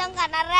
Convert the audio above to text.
ต้องการอะไร